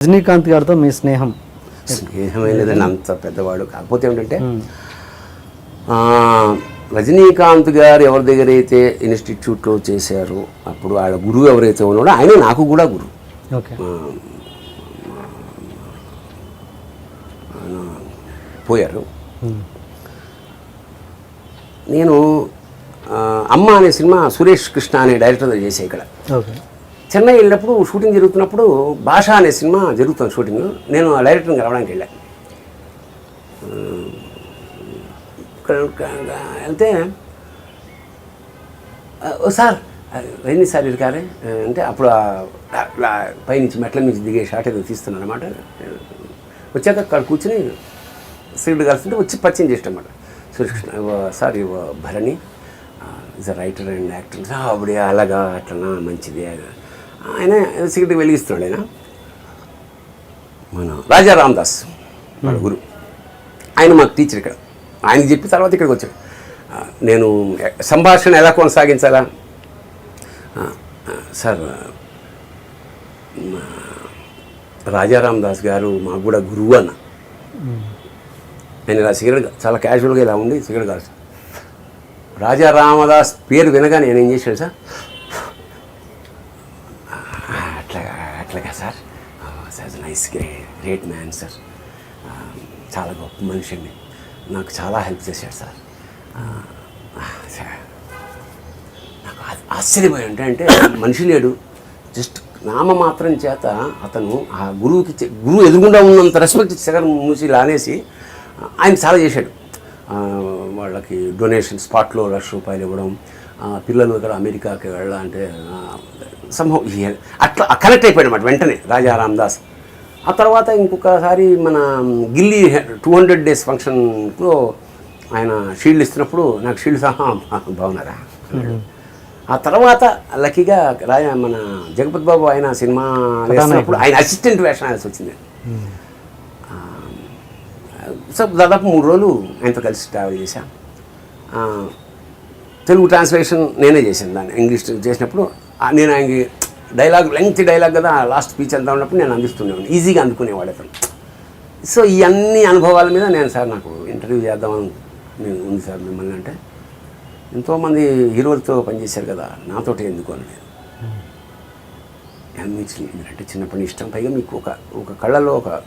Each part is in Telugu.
రజనీకాంత్ గారితో మీ స్నేహం? స్నేహమే లేదండి అంత పెద్దవాడు కాకపోతే ఏమిటంటే ఆ, రజనీకాంత్ గారు ఎవరి దగ్గర అయితే ఇన్స్టిట్యూట్లో చేశారో అప్పుడు వాళ్ళ గురువు ఎవరైతే ఉన్నాడో ఆయనే నాకు కూడా గురువు. పోయారు. నేను అమ్మ అనే సినిమా సురేష్ కృష్ణ అనే డైరెక్టర్ చేసే ఇక్కడ. ఓకే. చెన్నై వెళ్ళినప్పుడు షూటింగ్ జరుగుతున్నప్పుడు భాష అనే సినిమా జరుగుతుంది షూటింగ్. నేను ఆ డైరెక్టర్ని కలవడానికి వెళ్ళాను వెళ్తే ఓ సార్ ఎన్ని సార్ ఇరికారే. అంటే అప్పుడు పైనుంచి మెట్ల నుంచి దిగే షాట్ ఏదో తీస్తున్నాను అనమాట వచ్చాక అక్కడ కూర్చుని సీడ్ కలుస్తుంటే వచ్చి పరిచయం చేస్తాం అనమాట సురేష్ సార్ ఇవ Bharani is a writer and actor. అప్పుడే అలాగా అట్లనా మంచిది ఆయన సిగరెట్ వెలిగిస్తున్నాడు ఆయన. మన రాజా రామదాస్ వాళ్ళ గురు. ఆయన మాకు టీచర్ ఇక్కడ. ఆయన చెప్పి తర్వాత ఇక్కడికి వచ్చాడు. నేను సంభాషణ ఎలా కొనసాగించాలా? సార్ రాజా రాజారాం గారు మాకు కూడా గురువు అన్న. నేను ఇలా సిగరెట్ చాలా క్యాజువల్గా ఇలా ఉండి సిగరెట్ కాల్చాను రాజా రామదాస్ పేరు వినగా నేను ఏం చేశాను సార్? అట్లాగా అట్లాగా sir? Sir nice great man sir. చాలా గొప్ప మనిషి అండి. నాకు చాలా హెల్ప్ చేశాడు సార్. నాకు ఆ- ఆశ్చర్యపోయి అంటే మనిషి లేడు. జస్ట్ నామమాత్రం చేత అతను ఆ గురువుకి గురువు ఎదురుకుండా ఉన్నంత రెస్పెక్ట్ సెగర్ మూసి లానేసి ఆయన చాలా చేశాడు. వాళ్ళకి డొనేషన్ స్పాట్లో లక్ష రూపాయలు ఇవ్వడం పిల్లలు ఇక్కడ అమెరికాకి వెళ్ళాలంటే సంభవం అట్లా కనెక్ట్ అయిపోయాడు అనమాట వెంటనే రాజా రామదాస్. ఆ తర్వాత ఇంకొకసారి మన గిల్లీ టూ హండ్రెడ్ డేస్ ఫంక్షన్లో ఆయన షీల్డ్ ఇస్తున్నప్పుడు నాకు షీల్డ్ సహా బాగున్నారా. ఆ తర్వాత లక్కీగా రాజ మన జగపతి బాబు ఆయన సినిమా వేసినప్పుడు ఆయన అసిస్టెంట్ వేషం వేయాల్సి వచ్చింది. సో దాదాపు మూడు రోజులు ఆయనతో కలిసి ట్రావెల్ చేశాం. ఆ, తెలుగు ట్రాన్స్లేషన్ నేనే చేశాను దాన్ని. ఇంగ్లీష్ చేసినప్పుడు నేను ఆయనకి డైలాగ్ లెంగ్త్ డైలాగ్ కదా లాస్ట్ స్పీచ్ అంతా ఉన్నప్పుడు నేను అందిస్తున్నాను ఈజీగా అందుకునేవాడు అతను. సో ఈ అన్ని అనుభవాల మీద నేను సార్ నాకు ఇంటర్వ్యూ చేద్దామని నేను ఉంది సార్ మిమ్మల్ని అంటే ఎంతోమంది హీరోలతో పనిచేశారు కదా నాతోటి ఎందుకు అని నేను అనిపించింది చిన్నప్పటి ఇష్టం. పైగా మీకు ఒక ఒక కళ్ళలో ఒక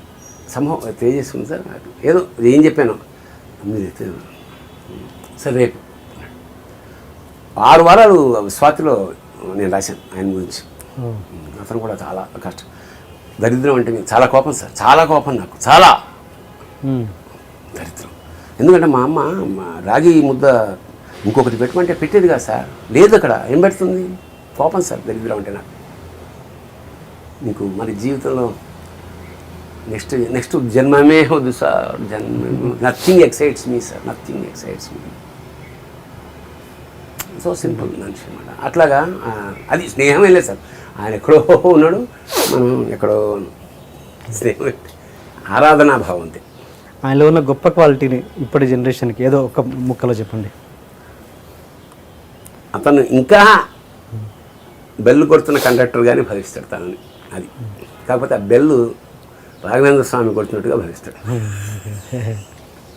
సంభవం తెలియజేస్తుంది సార్. నాకు ఏదో ఏం చెప్పాను. మీరు అయితే, సరే రేపు. ఆరు వారాలు స్వాతిలో నేను రాశాను ఆయన గురించి. అతను కూడా చాలా కష్టం దరిద్రం అంటే మీకు చాలా కోపం సార్ చాలా కోపం నాకు చాలా. దరిద్రం. ఎందుకంటే మా అమ్మ రాగి ముద్ద ఇంకొకటి పెట్టమంటే పెట్టేది కాదు సార్. లేదు అక్కడ ఏం పెడుతుంది? కోపం సార్ దరిద్రం అంటే నాకు. మీకు మరి జీవితంలో నెక్స్ట్ నెక్స్ట్ జన్మమే వద్దు సార్ జన్మ nothing excites me sir nothing excites me so simple మనిషి అనమాట అట్లాగా అది స్నేహం వెళ్ళలేదు సార్. ఆయన ఎక్కడో ఉన్నాడు మనం ఎక్కడో. స్నేహం? ఆరాధనా భావం అంతే. ఆయనలో ఉన్న గొప్ప క్వాలిటీని ఇప్పటి జనరేషన్కి ఏదో ఒక ముక్కలో చెప్పండి. అతను ఇంకా బెల్లు కొడుతున్న కండక్టర్ కానీ భావిస్తాడు తనని అది. కాకపోతే ఆ బెల్లు రాఘవేంద్ర స్వామి కొడుతున్నట్టుగా భావిస్తాడు.